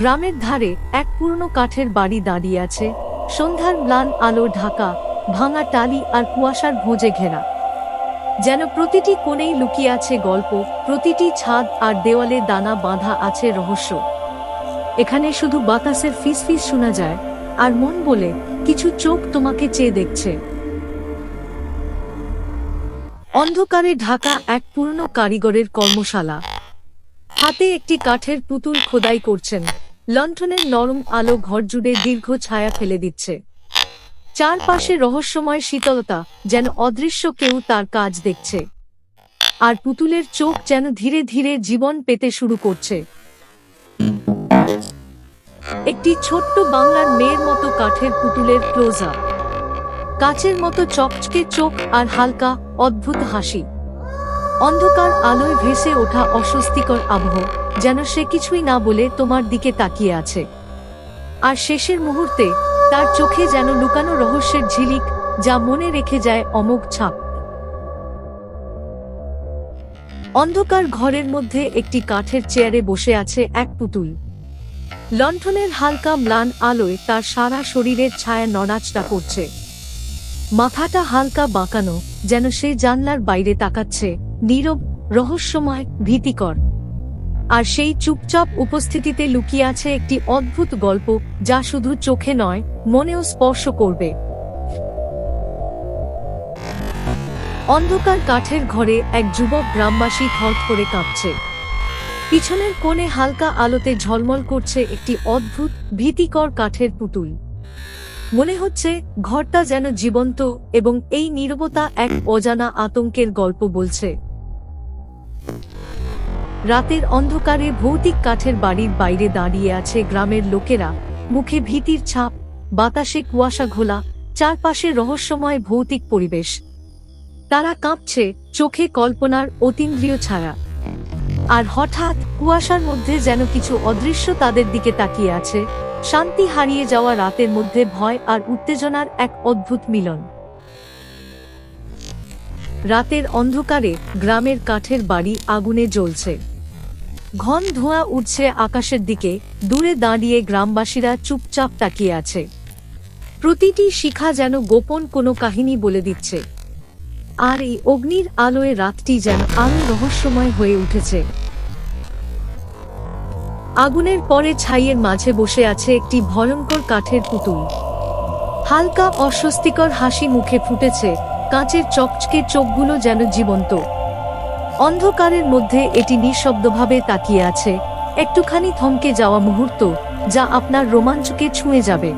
গ্রামের ধারে এক পুরনো কাঠের বাড়ি দাঁড়িয়ে আছে। সন্ধ্যার ম্লান আলো ঢাকা, ভাঙা টালি আর কুয়াশার ভোজে ঘেরা। যেন প্রতিটি কোণেই লুকিয়ে আছে গল্প, প্রতিটি ছাদ আর দেওয়ালে দানা বাঁধা আছে রহস্য। এখানে শুধু বাতাসের ফিসফিস শোনা যায়, আর মন বলে কিছু চোখ তোমাকে চেয়ে দেখছে। অন্ধকারে ঢাকা এক পুরনো কারিগরের কর্মশালা। হাতে একটি কাঠের পুতুল খোদাই করছেন। লণ্ঠনের নরম আলো ঘর জুড়ে দীর্ঘ ছায়া ফেলে দিচ্ছে। চারপাশে রহস্যময় শীতলতা যেন অদৃশ্য কেউ তার কাজ দেখছে। আর পুতুলের চোখ যেন ধীরে ধীরে জীবন পেতে শুরু করছে। একটি ছোট্ট বাংলার মেয়ের মতো কাঠের পুতুলের ক্লোজ কাচের মতো চকচকে চোখ আর হালকা, অদ্ভুত হাসি। অন্ধকার আলোয় ভেসে ওঠা অস্বস্তিকর আবহ। যেন সে কিছুই না বলে তোমার দিকে তাকিয়ে আছে। আর শেষের মুহূর্তে তার চোখে যেন লুকানো রহস্যের ঝিলিক যা মনে রেখে যায় অমোঘ ছাপ। অন্ধকার ঘরের মধ্যে একটি কাঠের চেয়ারে বসে আছে এক পুতুল। লণ্ঠনের হালকা ম্লান আলোয় তার সারা শরীরের ছায়া নড়াচড়া করছে। মাথাটা হালকা বাঁকানো যেন সে জানলার বাইরে তাকাচ্ছে, নীরব, রহস্যময়, ভীতিকর। আর সেই চুপচাপ উপস্থিতিতে লুকিয়ে আছে একটি অদ্ভুত গল্প যা শুধু চোখে নয়, মনেও স্পর্শ করবে। অন্ধকার কাঠের ঘরে এক যুবক গ্রামবাসী থট করে কাঁপছে। পিছনের কোণে হালকা আলোতে ঝলমল করছে একটি অদ্ভুত, ভীতিকর কাঠের পুতুল। মনে হচ্ছে ঘরটা যেন জীবন্ত এবং এই নীরবতা এক অজানা আতঙ্কের গল্প বলছে। রাতের অন্ধকারে ভৌতিক কাঠের বাড়ির বাইরে দাঁড়িয়ে আছে গ্রামের লোকেরা। মুখে ভীতির ছাপ, বাতাসে কুয়াশা ঘোলা, চারপাশে রহস্যময় ভৌতিক পরিবেশ। তারা কাঁপছে, চোখে কল্পনার অতীন্দ্রিয় ছায়া। আর হঠাৎ কুয়াশার মধ্যে যেন কিছু অদৃশ্য তাদের দিকে তাকিয়ে আছে। শান্তি হারিয়ে যাওয়া রাতের মধ্যে ভয় আর উত্তেজনার এক অদ্ভুত মিলন। রাতের অন্ধকারে গ্রামের কাঠের বাড়ি আগুনে জ্বলছে। ঘন ধোঁয়া উঠছে আকাশের দিকে, দূরে দাঁড়িয়ে গ্রামবাসীরা চুপচাপ তাকিয়ে আছে। প্রতিটি শিখা যেন গোপন কোনো কাহিনী বলে দিচ্ছে। আর এই অগ্নির আলোয় রাতটি যেন আরও রহস্যময় হয়ে উঠেছে। আগুনের পরে ছাইয়ের মাঝে বসে আছে একটি ভয়ঙ্কর কাঠের পুতুল। হালকা অস্বস্তিকর হাসি মুখে ফুটেছে, কাঁচের চকচকে চোখগুলো যেন জীবন্ত। অন্ধকারের মধ্যে এটি নিঃশব্দভাবে তাকিয়ে আছে। একটুখানি থমকে যাওয়া মুহূর্ত, যা আপনার রোমাঞ্চকে ছুঁয়ে যাবে।